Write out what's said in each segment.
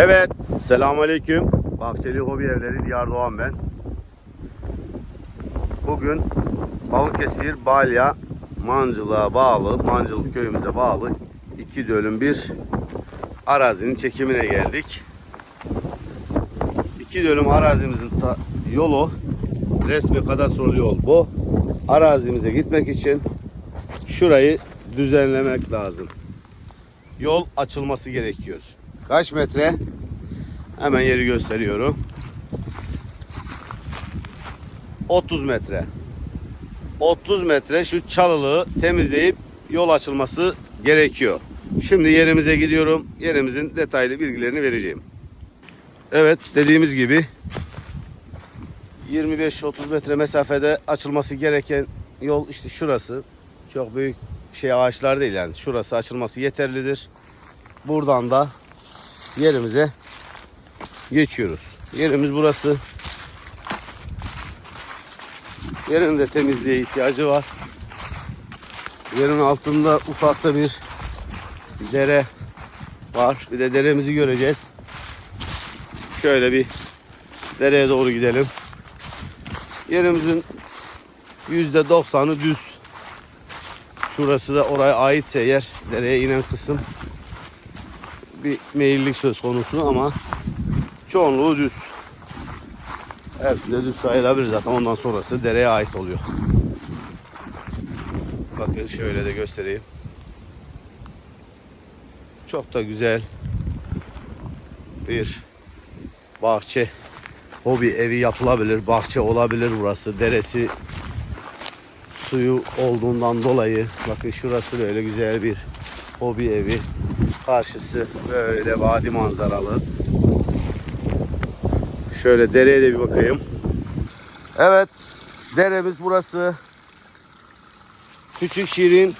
Evet, selamünaleyküm. Bahçeli Hobi Evleri Diyar Doğan ben. Bugün Balıkesir Balya Mancılığa bağlı, Mancılık köyümüze bağlı iki dönüm bir arazinin çekimine geldik. İki dönüm arazimizin yolu resmi kadastrolu yol bu. Arazimize gitmek için şurayı düzenlemek lazım. Yol açılması gerekiyor. Kaç metre? Hemen yeri gösteriyorum. 30 metre. 30 metre şu çalılığı temizleyip yol açılması gerekiyor. Şimdi yerimize gidiyorum. Yerimizin detaylı bilgilerini vereceğim. Evet dediğimiz gibi 25-30 metre mesafede açılması gereken yol işte şurası. Çok büyük şey ağaçlar değil yani. Şurası açılması yeterlidir. Buradan da yerimize geçiyoruz. Yerimiz burası. Yerin de temizliğe ihtiyacı var. Yerin altında ufakta bir dere var. Bir de deremizi göreceğiz. Şöyle bir dereye doğru gidelim. Yerimizin yüzde doksanı düz. Şurası da oraya aitse yer, dereye inen kısım bir meyillik söz konusu ama çoğunluğu düz. Hepsi de düz sayılabilir zaten ondan sonrası dereye ait oluyor. Bakın şöyle de göstereyim. Çok da güzel bir bahçe hobi evi yapılabilir. Bahçe olabilir burası. Deresi suyu olduğundan dolayı bakın şurası böyle güzel bir hobi evi. Karşısı böyle vadi manzaralı. Şöyle dereye de bir bakayım. Evet, deremiz burası. Küçük şirin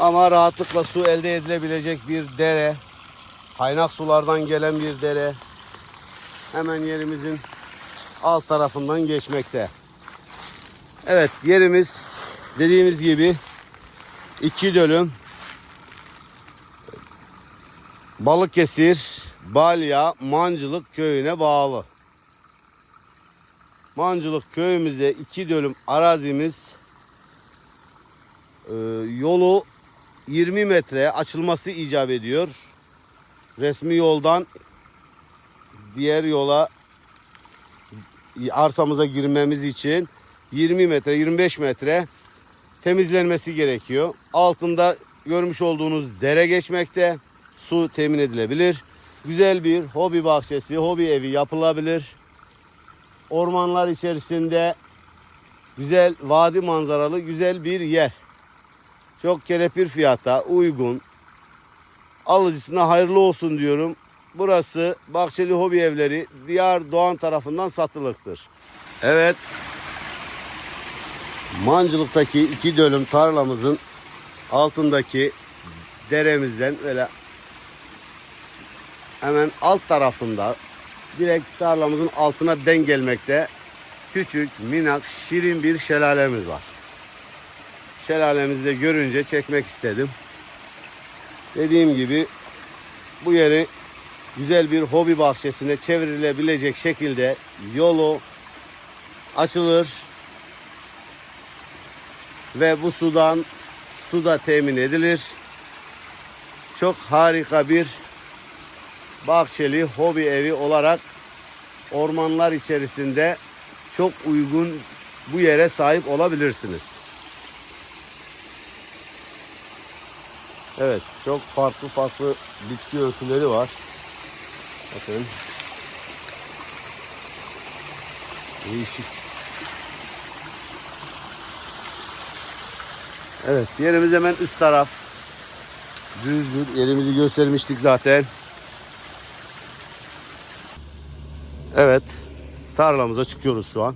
ama rahatlıkla su elde edilebilecek bir dere. Kaynak sulardan gelen bir dere. Hemen yerimizin alt tarafından geçmekte. Evet, yerimiz dediğimiz gibi iki dönüm Balıkesir, Balya, Mancılık köyüne bağlı. Mancılık köyümüzde iki dönüm arazimiz e, yolu 20 metre açılması icap ediyor. Resmi yoldan diğer yola arsamıza girmemiz için 20 metre 25 metre temizlenmesi gerekiyor. Altında görmüş olduğunuz dere geçmekte su temin edilebilir. Güzel bir hobi bahçesi, hobi evi yapılabilir. Ormanlar içerisinde güzel vadi manzaralı güzel bir yer. Çok kelepir fiyata uygun. Alıcısına hayırlı olsun diyorum. Burası Bahçeli Hobi Evleri Diyar Doğan tarafından satılıktır. Evet. Mancılık'taki iki dönüm tarlamızın altındaki deremizden böyle hemen alt tarafında direkt tarlamızın altına denk gelmekte küçük, minak, şirin bir şelalemiz var. Şelalemizi de görünce çekmek istedim. Dediğim gibi bu yeri güzel bir hobi bahçesine çevrilebilecek şekilde yolu açılır ve bu sudan su da temin edilir. Çok harika bir bahçeli hobi evi olarak ormanlar içerisinde çok uygun bu yere sahip olabilirsiniz. Evet, çok farklı farklı bitki örtüleri var. Bakın. Değişik. Evet, yerimiz hemen üst taraf. Düzdür. Yerimizi göstermiştik zaten. Evet. Tarlamıza çıkıyoruz şu an.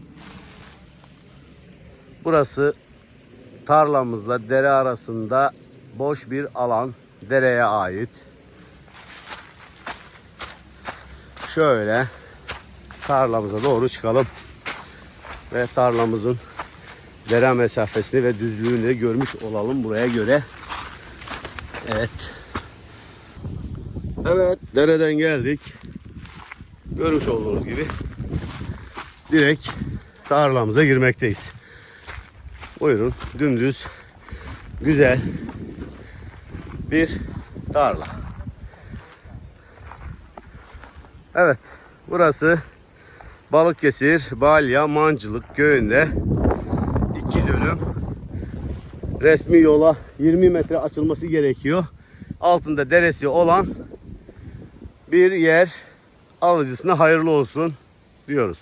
Burası tarlamızla dere arasında boş bir alan. Dereye ait. Şöyle tarlamıza doğru çıkalım. Ve tarlamızın dere mesafesini ve düzlüğünü görmüş olalım buraya göre. Evet. Evet dereden geldik. Görmüş olduğunuz gibi direkt tarlamıza girmekteyiz. Buyurun dümdüz güzel bir tarla. Evet burası Balıkesir, Balya, Mancılık köyünde iki dönüm resmi yola 20 metre açılması gerekiyor. Altında deresi olan bir yer alıcısına hayırlı olsun diyoruz.